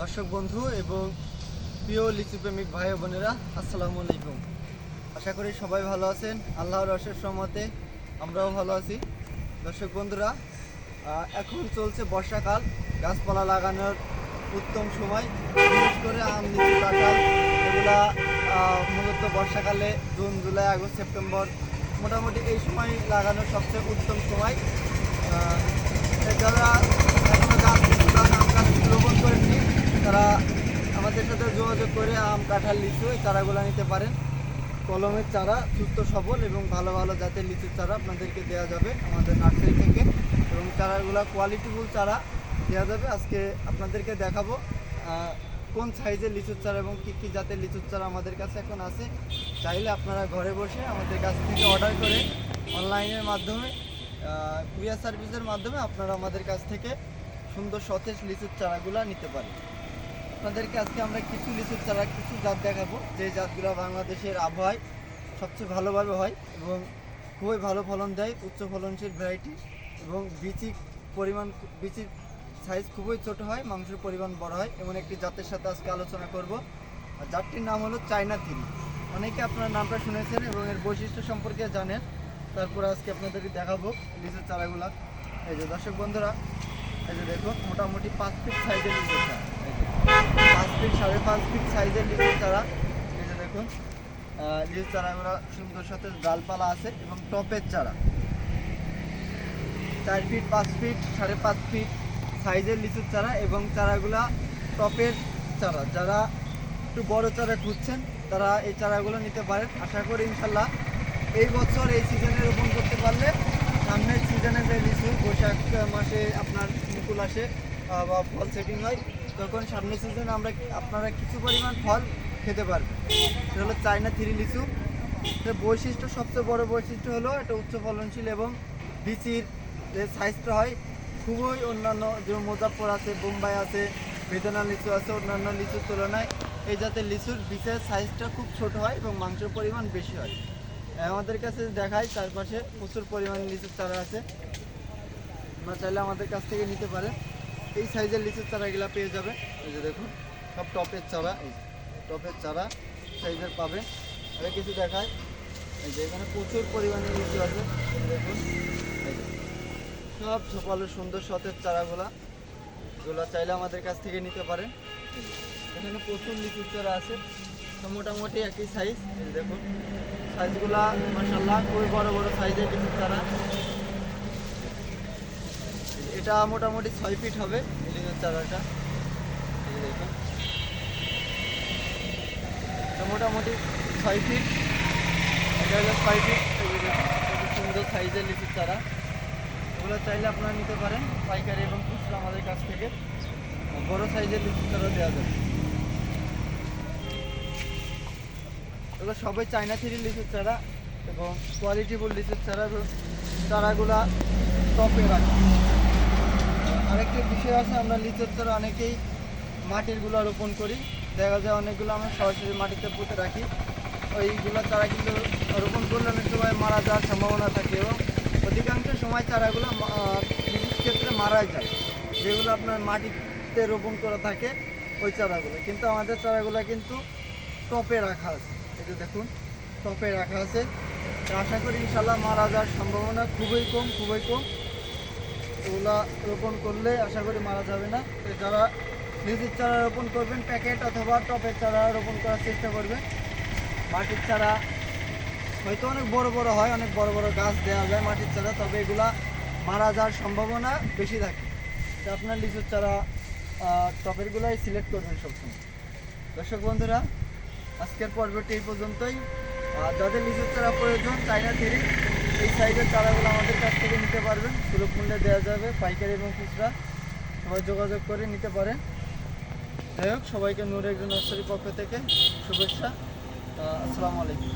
দর্শক বন্ধু এবং প্রিয় লিচু প্রেমিক ভাই বোনেরা, আসসালামু আলাইকুম। আশা করি সবাই ভালো আছেন। আল্লাহর অশেষ সম্মতে আমরাও ভালো আছি। দর্শক বন্ধুরা এখন চলছে বর্ষাকাল। গাছপালা লাগানোর উত্তম সময়। বিশেষ করে আম, লিচু, কাঁঠাল এগুলা মূলত বর্ষাকালে জুন, জুলাই, আগস্ট, সেপ্টেম্বর মোটামুটি এই সময় লাগানোর সবচেয়ে উত্তম সময়। যারা এখনও গাছ বা আম গাছ রোপণ করেননি তারা আমাদের সাথে যোগাযোগ করে আম কাঁঠাল লিচু, এই চারাগুলো নিতে পারেন। কলমের চারা সুস্থ, সবল এবং ভালো ভালো জাতের লিচুর চারা আপনাদেরকে দেওয়া যাবে আমাদের নার্সারি থেকে। এবং চারাগুলো কোয়ালিটিফুল চারা দেওয়া যাবে। আজকে আপনাদেরকে দেখাবো কোন সাইজের লিচুর চারা এবং কী কী জাতের লিচুর চারা আমাদের কাছে এখন আছে। চাইলে আপনারা ঘরে বসে আমাদের কাছ থেকে অর্ডার করে অনলাইনের মাধ্যমে কুরিয়ার সার্ভিসের মাধ্যমে আপনারা আমাদের কাছ থেকে সুন্দর, সতেজ লিচুর চারাগুলো নিতে পারেন। আপনাদেরকে আজকে আমরা কিছু লিচুর চারা, কিছু জাত দেখাবো। যে জাতগুলো বাংলাদেশের আবহাওয়ায় সবচেয়ে ভালোভাবে হয় এবং খুবই ভালো ফলন দেয়, উচ্চ ফলনশীল ভ্যারাইটি এবং বিচি পরিমাণ বিচির সাইজ খুবই ছোট হয়, মাংসের পরিমাণ বড় হয় এমন একটি জাতের সাথে আজকে আলোচনা করব। আর জাতটির নাম হলো চায়না থ্রি অনেকে আপনার নামটা শুনেছেন এবং এর বৈশিষ্ট্য সম্পর্কে জানেন। তারপরে আজকে আপনাদেরকে দেখাবো লিচুর চারাগুলা। এই যে দর্শক বন্ধুরা, এই যে দেখুন, মোটামুটি পাঁচ ফিট সাইজের লিচুর চারা। পাঁচ ফিট সাড়ে পাঁচ ফিট সাইজের লিচুর চারা। এই যে দেখুন লিচুর চারাগুলো সুন্দর সাথে ডালপালা আছে এবং টপের চারা। চার ফিট পাঁচ ফিট সাড়ে পাঁচ ফিট সাইজের লিচুর চারা এবং চারাগুলা টপের চারা। যারা একটু বড় চারা খুঁজছেন, তারা এই চারাগুলো নিতে পারেন। আশা করি ইনশাল্লাহ এই বছর এই সিজনে রোপণ করতে পারলে সামনের সিজনে যে লিচু বৈশাখ মাসে আপনার মুকুল আসে বা ফল সেটিং হয় তখন সামনের সিজনে আমরা আপনারা কিছু পরিমাণ ফল খেতে পারবেন। সেটা হলো চায়না থ্রি লিচু। বৈশিষ্ট্য, সবচেয়ে বড় বৈশিষ্ট্য হলো এটা উচ্চ ফলনশীল এবং বিচির যে সাইজটা হয়, খুবই অন্যান্য যে মোজাফর আছে, বোম্বাই আছে, বেদনা লিচু আছে, অন্যান্য লিচুর তুলনায় এই জাতের লিচুর বীজের সাইজটা খুব ছোট হয় এবং মাংসের পরিমাণ বেশি হয়। আমাদের কাছে দেখায় চারপাশে প্রচুর পরিমাণে লিচুর চারা আছে। আপনারা চাইলে আমাদের কাছ থেকে নিতে পারেন। এই সাইজের লিচুর চারাগুলো পেয়ে যাবে। এই যে দেখুন, সব টপের চারা, এই টপের চারা সাইজের পাবে। আগে কিছু দেখায়। এই যে এখানে প্রচুর পরিমাণে লিচু আছে, দেখুন। সব সকালে সুন্দর সতেজ চারাগুলা এগুলো চাইলে আমাদের কাছ থেকে নিতে পারেন। এখানে প্রচুর লিচুর চারা আছে, তো মোটামুটি একই সাইজ দেখুন সাইজগুলা মাসাল্লাহ খুবই বড় বড় সাইজের লিচুর চারা। এটা মোটামুটি ছয় ফিট হবে, এই লিচুর চারাটা দেখুন। মোটামুটি ছয় ফিট, এটা হলো ছয় ফিট সুন্দর সাইজের লিচুর চারা। এগুলো চাইলে আপনারা নিতে পারেন, পাইকারি এবং খুচরা আমাদের কাছ থেকে। বড় সাইজের লিচুর চারা দেওয়া যাবে। এগুলো সবাই চায়না থ্রি লিচুর চারা এবং কোয়ালিটিফুল লিচুর চারা, চারাগুলা টপে রাখা। বিষয় আছে, আমরা লিচুর চারা অনেকেই মাটিরগুলো রোপণ করি। দেখা যায় অনেকগুলো আমরা সরাসরি মাটিতে পুঁতে রাখি। ওইগুলো চারা কিন্তু রোপণ করলে অনেক সময় মারা যাওয়ার সম্ভাবনা থাকে এবং অধিকাংশ সময় চারাগুলো বিশেষ ক্ষেত্রে মারা যায়। যেগুলো আপনার মাটিতে রোপণ করা থাকে, ওই চারাগুলো। কিন্তু আমাদের চারাগুলো কিন্তু টপে রাখা আছে। যে দেখুন, টপে রাখা আছে। আশা করি ইনশাল্লাহ মারা যাওয়ার সম্ভাবনা খুবই কম খুবই কম। এগুলা রোপণ করলে আশা করি মারা যাবে না। যারা লিচুর চারা রোপণ করবেন, প্যাকেট অথবা টপের চারা রোপণ করার চেষ্টা করবেন। মাটির চারা হয়তো অনেক বড় বড় হয়, অনেক বড় বড় গাছ দেওয়া যায় মাটির চারা, তবে এগুলা মারা যাওয়ার সম্ভাবনা বেশি থাকে। তো আপনার লিচুর চারা টপেরগুলাই সিলেক্ট করবেন সবসময়। দর্শক বন্ধুরা, আজকের পর্বটি এই পর্যন্তই। যাদের লিচুর চারা প্রয়োজন, চাইনা থ্রি এই সাইজের চারাগুলো আমাদের কাছ থেকে নিতে পারবেন। সুলভ মূল্যে দেওয়া যাবে, পাইকারি এবং খুচরা। সবাই যোগাযোগ করে নিতে পারেন। যাই হোক, সবাইকে নূর একজন নার্সারির পক্ষ থেকে শুভেচ্ছা। আসসালামু আলাইকুম।